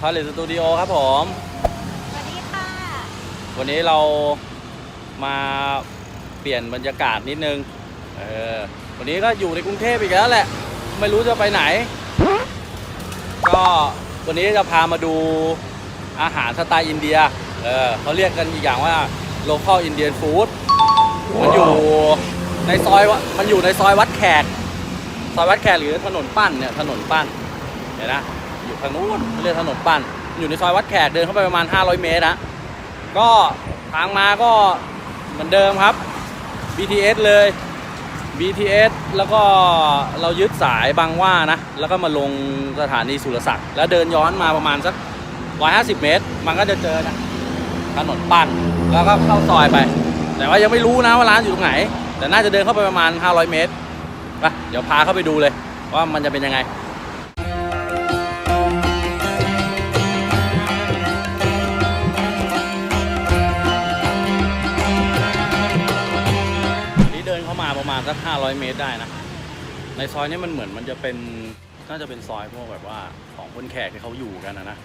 พาเลสตูดิโอครับผม สวัสดีค่ะ วันนี้เรามาเปลี่ยนบรรยากาศนิดนึง เออ วันนี้ก็อยู่ในกรุงเทพอีกแล้วแหละ ไม่รู้จะไปไหน ก็วันนี้จะพามาดูอาหารสไตล์อินเดีย เออเขาเรียกกันอีกอย่างว่า local Indian food มันอยู่ในซอยวะมันอยู่ในซอยวัดแขก ซอยวัดแขกหรือถนนปั้นเนี่ยถนนปั้น เห็นนะอยู่ ทางนู้นเรียกถนนปั้นอยู่ในซอยวัดแขกเดินเข้าไปประมาณ 500 เมตรนะก็ทางมาก็เหมือนเดิมครับ BTS เลย BTS แล้วก็เรายึดสายบางว่านะ แล้วก็มาลงสถานีสุรศักดิ์แล้วเดินย้อนมาประมาณสัก 150 เมตร มันก็จะเจอนะถนนปั้นแล้วก็เข้าซอยไป แต่ว่ายังไม่รู้นะว่าร้านอยู่ตรงไหน แต่น่าจะเดินเข้าไปประมาณ 500 เมตรไปเดี๋ยวพาเข้าไปดูเลยว่ามันจะเป็นยังไง 500 เมตรได้นะ ในซอยนี้มันเหมือนมันจะเป็นน่าจะเป็นซอยพวกแบบว่าของคนแขกที่เขาอยู่กันนะนะ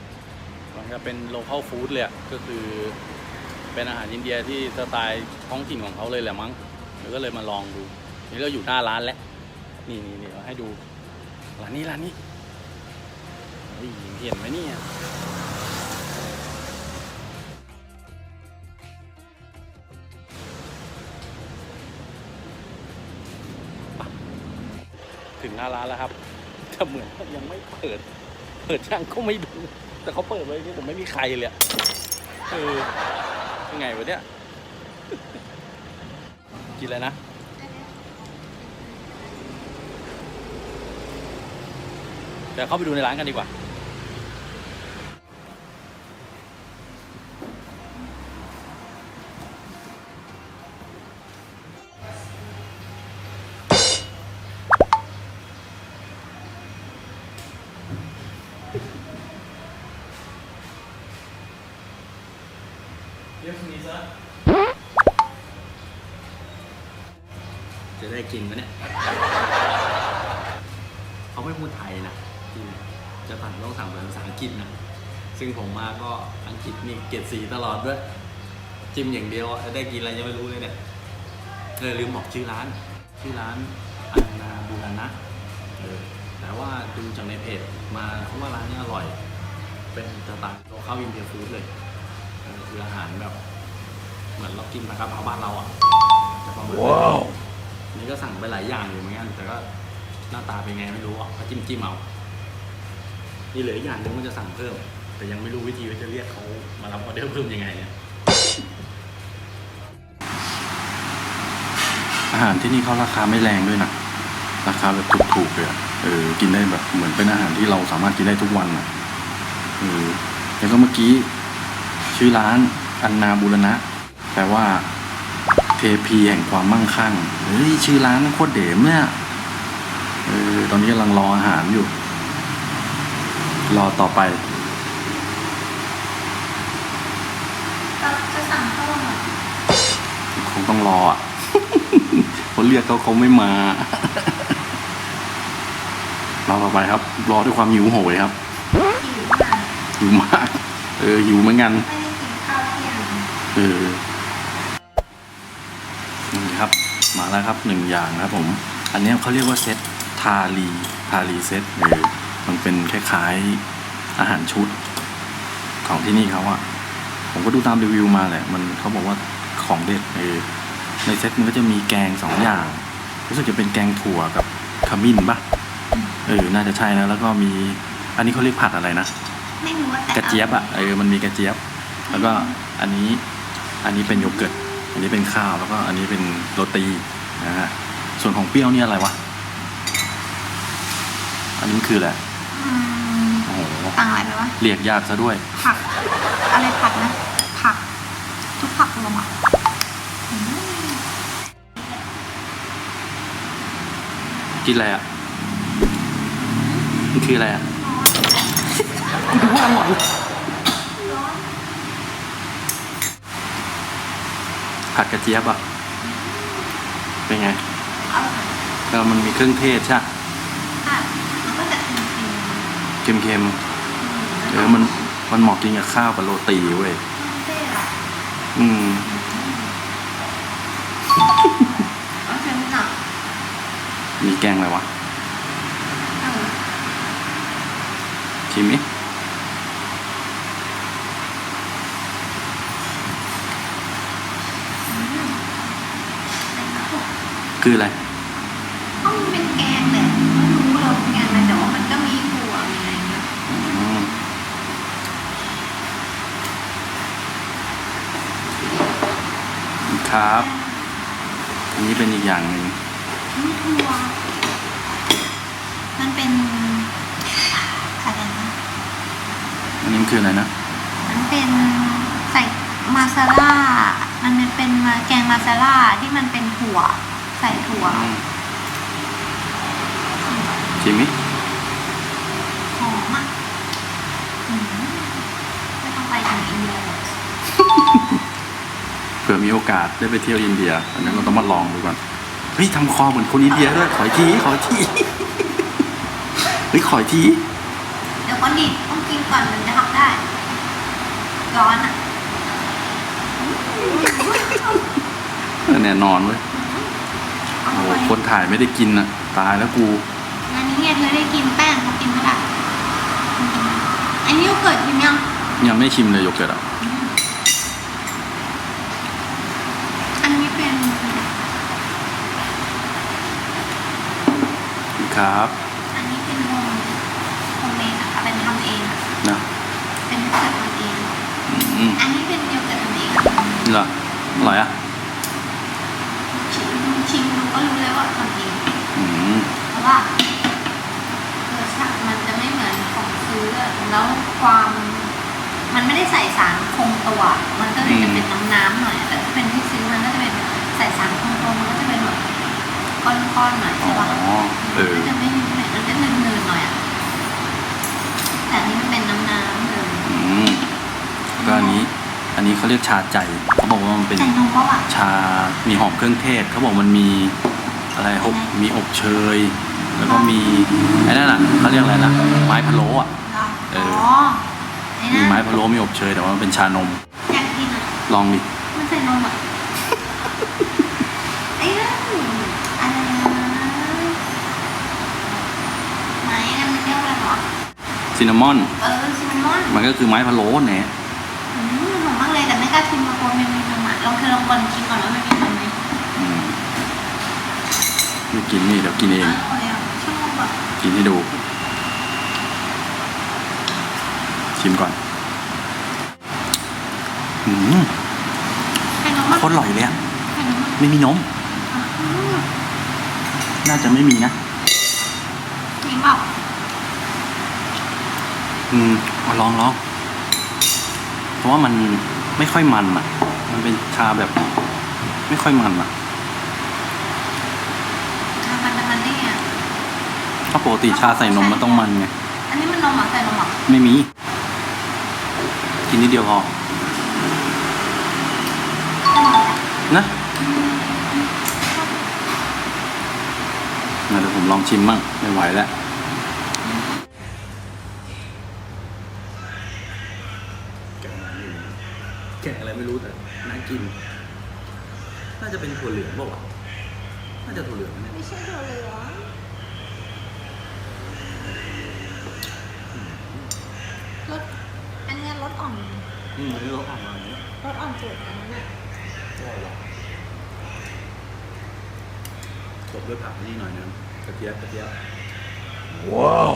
มันจะเป็นโล c a l ฟู้ดเลยก็คือเป็นอาหารอินเดียที่สไตล์ท้องถิ่นของเขาเลยแหละมั้งเดี๋ยวก็เลยมาลองดู นี่เราอยู่หน้าร้านแล้ว นี่นี่นี่ให้ดูร้านนี้ร้านนี้เห็นไหมเนี่ย ถึงหน้าร้านแล้วครับแต่เหมือนยังไม่เปิด เปิดช่างก็ไม่ดู แต่เขาเปิดไว้นี่ผมไม่มีใครเลยเออยังไงวะเนี่ยกินอะไรนะเดี๋ยวเข้าไปดูในร้านกันดีกว่า จะได้กินไหมเนี่ย เขาไม่พูดไทยนะที่เนี่ยจะสั่งต้องสั่งเป็นภาษาอังกฤษนะ ซึ่งผมมาก็อังกฤษนี่เกรดสีตลอดด้วย จิ้มอย่างเดียวจะได้กินอะไรยังไม่รู้เลยเนี่ยเออลืมบอกชื่อร้าน ชื่อร้านอันนาบูรณะเออแต่ว่าดูจากในเพจมาเขาว่าร้านนี้อร่อย เป็นสไตล์โลคอลอินเดียฟู้ดเลยคืออาหารแบบ เหมือนเรากินปลากระเพราบ้านเราอะจะประมาณนั้นว้าว นี่ก็สั่งไปหลายอย่างอยู่เหมือนกันแต่ก็หน้าตาเป็นไงไม่รู้อะก็จิ้มจิ้มเอานี่เหลืออีกอย่างนึงมันจะสั่งเพิ่ม แต่ยังไม่รู้วิธีว่าจะเรียกเขามารับออเดอร์เพิ่มยังไงเนี่ยอาหารที่นี่เขาราคาไม่แรงด้วยนะราคาแบบถูกๆเลยเออกินได้แบบเหมือนเป็นอาหารที่เราสามารถกินได้ทุกวันอะเออแล้วก็เมื่อกี้ชื่อร้านอันนาบูรณะแปลว่า เทพีแห่งความมั่งคั่ง เฮ้ย ชื่อร้านโคตรเด๋มเนี่ยเออตอนนี้กำลังรออาหารอยู่ รอต่อไปเราจะสั่งเพิ่มเหรอคงต้องรออะเขาเรียกเขาเขาไม่มารอต่อไปครับ รอด้วยความหิวโหยครับ หิวมาก หิวมาก เออหิวเหมือนกัน ไม่ได้กินข้าวเที่ยง เออ นี่ครับ มาแล้วครับหนึ่งอย่างนะครับผม อันเนี้ยเขาเรียกว่าเซตทาลีทาลีเซตเออมันเป็นคล้ายๆอาหารชุดของที่นี่เขาอะผมก็ดูตามรีวิวมาแหละ มันเขาบอกว่าของเด็ดเออในเซตมันก็จะมีแกงสองอย่าง รู้สึกจะเป็นแกงถั่วกับขมิ้นปะเออ น่าจะใช่นะ แล้วก็มี อันนี้เขาเรียกผัดอะไรนะ ไม่รู้ว่าแต่กระเจี๊ยบอะเออ มันมีกระเจี๊ยบ แล้วก็อันนี้ อันนี้เป็นโยเกิร์ต อันนี้เป็นข้าวแล้วก็อันนี้เป็นโรตีนะฮะส่วนของเปรี้ยวเนี่ยอะไรวะ อันนี้มันคืออะไรอืมโอ้โหต่างอะไรไหมวะ เรียกยากซะด้วย ผัก อะไรผัดนะ ผัก ทุกผักรวมอะอืมกินอะไรอะมันคืออะไรอะ กูดูว่าอร่อย ผัดกระเจี๊ยบอะ เป็นไงอร่อยแล้วมันมีเครื่องเทศใช่ปะค่ะมันก็จะเค็มเค็มๆๆเออ มัน มันเหมาะกินกับข้าวกับโรตีเว้ยเท่อะอืมโอเคไหมล่ะมีแกงอะไรวะเออชิม คืออะไรก็มันเป็นแกงแหละไม่รู้เราเป็นแกงอะไรแต่ว่ามันก็มีถั่วมีอะไรเงี้ยอืมครับ อันนี้เป็นอีกอย่างหนึ่งมีถั่วมันเป็นอะไรนะอันนี้มันคืออะไรนะมันเป็นใส่มาซาล่ามันเป็นมาแกงมาซาล่าที่มันเป็นถั่วใส่ถั่วอืมชิมดิหอมอะอืมไม่ต้องไปถึงอินเดียหรอกเผื่อมีโอกาสได้ไปเที่ยวอินเดีย อันนั้นเราต้องมาลองดูก่อนเฮ้ยทำคอเหมือนคนอินเดียด้วยขออีกทีขออีกทีเฮ้ยขออีกทีเดี๋ยวก่อนดิต้องกินก่อนมันจะทำได้ ร้อนอะ แน่นอนเว้ย เอา โอ้โห ไป คนถ่ายไม่ได้กินอะ ตายแล้วกูอันนี้เนี่ยเธอได้กินแป้งเขากินไม่ได้อันนี้โยเกิร์ตกินยังยังไม่ชิมเลยโยเกิร์ตอะอันนี้เป็นครับ อันนี้เป็นโฮมโฮมเมดอะค่ะเป็นทำเองอะนะเป็นโยเกิร์ตทำเองอืมอันนี้เป็นโยเกิร์ตทำเองอะเหรออร่อยอะ ชิมดูชิมดูก็รู้เลยว่าทำเอง อืม เพราะ ว่ารสชาติมันจะไม่เหมือนของซื้ออะแล้วความมันไม่ได้ใส่สารคงตัว มันก็เลยจะเป็นน้ำน้ำๆหน่อยแต่ถ้าเป็นที่ซื้อมันก็จะเป็นใส่สารคงตัวมันก็จะเป็นแบบก้อนๆหน่อยอ๋ใช่อปะเออ มันจะไม่ยุ่ยมันจะเนืนๆหน่อยอะแต่อันนี้มันเป็นน้ำน้ำๆเลยอืมก็อันนี้ อันนี้เขาเรียกชาใจเขาบอกว่ามันเป็น ใส่นมเปล่าอะชา มีหอมเครื่องเทศ เขาบอกมันมีอะไรอบมีอบเชย แล้วก็มีไอ้นั่นอะเขาเรียกอะไรนะไม้พะโล้อะ เออ๋ออไอ้มีนั่นไม้พะโล้มีอบเชยแต่ว่ามันเป็นชานม อยากกินอะ ลองดิมันใส่นมอะ ไอ้นั่นอะไรนะไหนนั่นมันเรียกว่าอะไรหรอ ซินนามอน เออซินนามอนมันก็คือไม้พะโล้แหนะอืมหอมมากเลยแต่ไม่กล้าชิมมาโคนมันมีนมอะลองเธอลองบอลชิมก่อนว่ามันมีนมไหมอืมไม่กินนี่เดี๋ยวกินเองอร่อยอะชอบอะ กินให้ดู ชิมก่อนอืมไข่นมอะโคตรอร่อยเลยอะไข่นมอะไม่มีนมอืมน่าจะไม่มีนะมีเปล่าอืมเอาลองลองเพราะว่ามันไม่ค่อยมันอะ มันเป็นชาแบบ ไม่ค่อยมันอะ ทำมันทำมันได้ไง ถ้าปกติชาใส่นมมันต้องมันไง อันนี้มันนมเหรอใส่นมเหรอไม่มี กินนิดเดียวพออร่อยอะนะงั้นเดี๋ยวผมลองชิมมั่งไม่ไหวแล้วแกะอะไรไม่รู้แต่น่ากิน น่าจะเป็นถั่วเหลืองเปล่าวะน่าจะถั่วเหลืองนะไม่ใช่ถั่วเหลืองรสอั นเนี้ยรสอ่อนอืมอันนี้รสอ่อนมาเนี้ยรสอ่อนสุดอันนั้นอะอร่อยว่ะจบด้วยผักนี่หน่อยนึงกระเทียมกระเทียมว้าว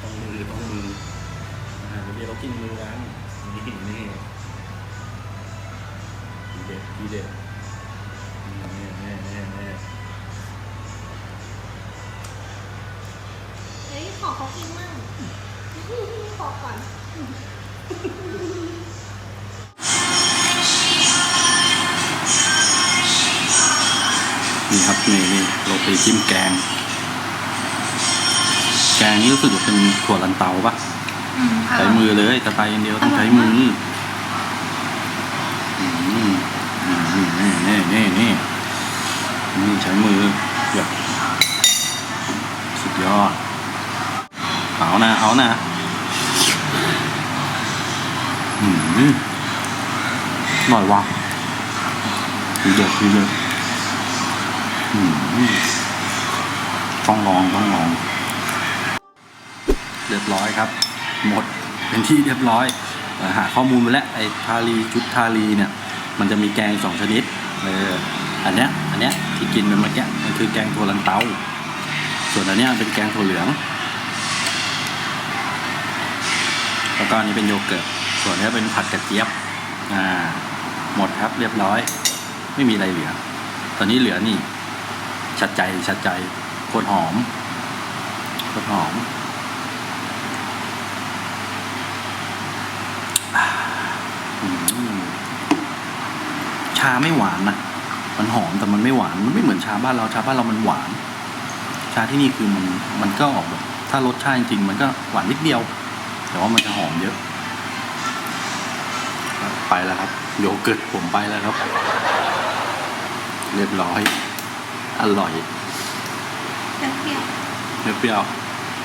ต้องมือต้องมืออาหารเดี๋ยวเรากินมือกันนี่นี่ทีเด็ดทีเด็ดนี่นี่นี่นี่ เฮ้ยข อเขากินมั่งขอก่อนนี่ครับนี่นี่โรตีจิ้มแกง แกงนี่รู้สึกว่าเป็นถั่วลันเตาปะอืมใช้มือเลยจะไปอย่างเดียวต้องใช้มืออืมอืมนี่นี่นี่นี่นี่ใช้มือแบบสุดยอด เอาเอานะเอานะอืมอร่อยว่ะทีเด็ดทีเด็ดอืมต้องลองต้องลอง เรียบร้อยครับ หมดเป็นที่เรียบร้อยหาข้อมูลมาแล้วไอ้ทารีชุดทารีเนี่ย มันจะมีแกงสองชนิดเอออันเนี้ยอันเนี้ยที่กินเป็นเมื่อกี้มันคือแกงถั่วลันเตาส่วนอันเนี้ยเป็นแกงถั่วเหลือง แล้วก็อันนี้เป็นโยเกิร์ต ส่วนนี้เป็นผัดกระเจี๊ยบ อ่า หมดครับเรียบร้อย ไม่มีอะไรเหลือ ตอนนี้เหลือนี่ ชัดใจชัดใจโคตรหอมโคตรหอม ชาไม่หวานนะมันหอมแต่มันไม่หวาน มันไม่เหมือนชาบ้านเรา ชาบ้านเรามันหวาน ชาที่นี่คือมัน มันก็ออกแบบ ถ้ารสชาติจริงๆมันก็หวานนิดเดียว แต่ว่ามันจะหอมเยอะ ไปแล้วครับ โยเกิร์ตผมไปแล้วครับ เรียบร้อย อร่อยเปรี้ยวเปรี้ยว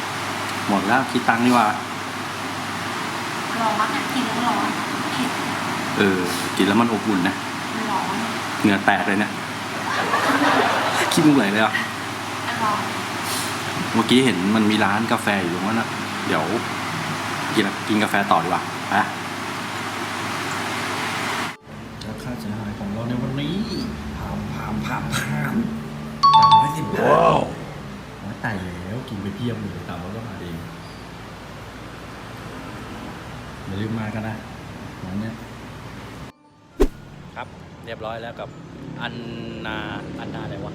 ๆหมดแล้วคิดตังค์ดีกว่าๆร้อนอะกินแล้วร้อนเผ็ดเออ กินแล้วมันอบอุ่นนะร้อนเหงื่อแตกเลยนะขี้มูกไหลเลยอะร้อนเมื่อกี้เห็นมันมีร้านกาแฟอยู่ตรงนั้นนะเดี๋ยว กินกินกาแฟต่อดีกว่าอะแล้วค่าเสียหายของเราในวันนี้ผ่านผ่านผ่านผ่านสามร้อยสิบบาทว้าวตายแล้วกินไปเพียบเลยตามเราก็มาเองอย่าลืมมากันนะวันเนี้ยครับเรียบร้อยแล้วกับอันนาอันนาอะไรวะ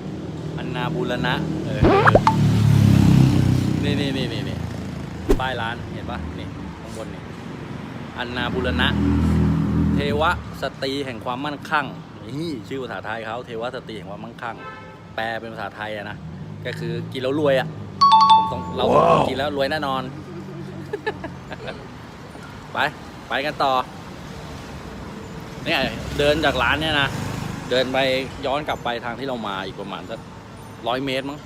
อันนาบูรณะเออนี่นี่นี่นี่นี่ป้ายร้านเห็นปะนี่ ข้างบนนี่อันนาบูรณะ เทวะสตรีแห่งความมั่นคั่งนี่ชื่อภาษาไทยเขาเทวะสตรีแห่งความมั่นคั่งแปลเป็นภาษาไทยอะนะก็คือกินแล้วรวยอะผมต้องเรากินแล้วรวยแน่นอน ไปไปกันต่อเนี่ยเดินจากร้านเนี่ยนะเดินไปย้อนกลับไปทางที่เรามาอีกประมาณสักร้อยเมตรมั้ง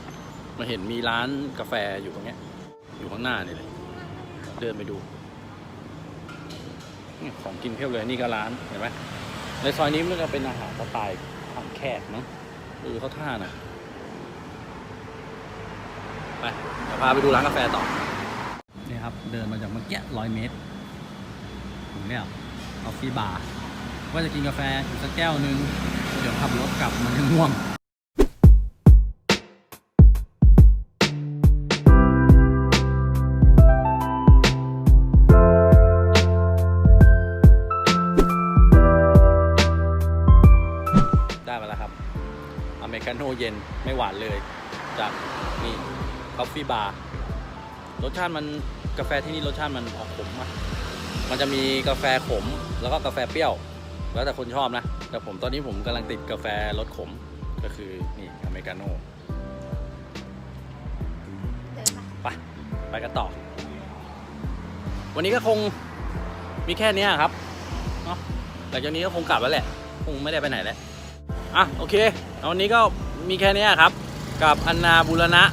มาเห็นมีร้านกาแฟอยู่ตรงเนี้ยอยู่ข้างหน้านี่เลย เดินไปดูนี่ ของกินเพียบเลยนี่ก็ร้านเห็นไหมในซอยนี้มันจะเป็นอาหารสไตล์ทางแขกมั้งเออเขาท่านะไปเดี๋ยวพาไปดูร้านกาแฟต่อนี่ครับ เดินมาจากเมื่อกี้ร้อยเมตรถึงเนี่ยออฟฟี่บาร์ว่าจะกินกาแฟอีกสักแก้วนึง เดี๋ยวขับรถกลับมันจะง่วง ไม่หวานเลย จากนี่คอฟฟี่บาร์รสชาติมันกาแฟที่นี่รสชาติมันออกขมอะมันจะมีกาแฟขมแล้วก็กาแฟเปรี้ยว แล้วแต่คนชอบนะ แต่ผมตอนนี้ผมกำลังติดกาแฟรสขมก็คือนี่อเมริกาโน่เดินมาไปไปกันต่อ วันนี้ก็คงมีแค่เนี้ยครับเนาะหลังจากนี้ก็คงกลับแล้วแหละ คงไม่ได้ไปไหนแล้ว อะ โอเคเอาวันนี้ก็ มีแค่เนี้ยครับ กับอันนาบุรณะ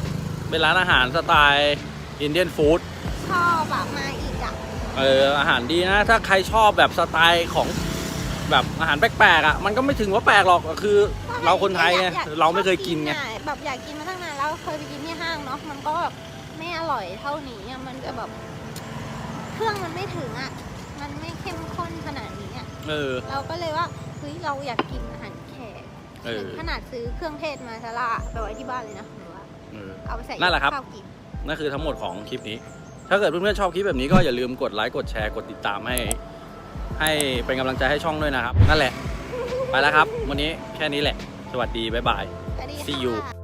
เป็นร้านอาหารสไตล์อินเดียนฟู้ดชอบแบบมาอีกอะ เอออาหารดีนะ ถ้าใครชอบแบบสไตล์ของแบบอาหารแปลกๆอะ มันก็ไม่ถึงว่าแปลกหรอกคือเราคนไทยไงอากเราไม่เคยกินไงชอบอะแบบอยากกินมาตั้งนานแล้วเคยไปกินที่ห้างเนาะมันก็แบบไม่อร่อยเท่านี้อะมันจะแบบเครื่องมันไม่ถึงอะ มันไม่เข้มข้นขนาดนี้อะเออ เราก็เลยว่าเฮ้ยเราอยากกินอาหารแขก เออ ขนาดซื้อเครื่องเทศมาซาร่าไปไว้ที่บ้านเลยนะหนูว่าเออ เอาไปใส่นั่นแหละครับ ข้าวกินนั่นคือทั้งหมดของคลิปนี้ ถ้าเกิดเพื่อนๆชอบคลิปแบบนี้ก็อย่าลืมกดไลค์กดแชร์กดติดตามให้ ให้เป็นกำลังใจให้ช่องด้วยนะครับ นั่นแหละ ไปแล้วครับ วันนี้แค่นี้แหละ สวัสดี บ๊ายบายสวัสดี See you ค่ะ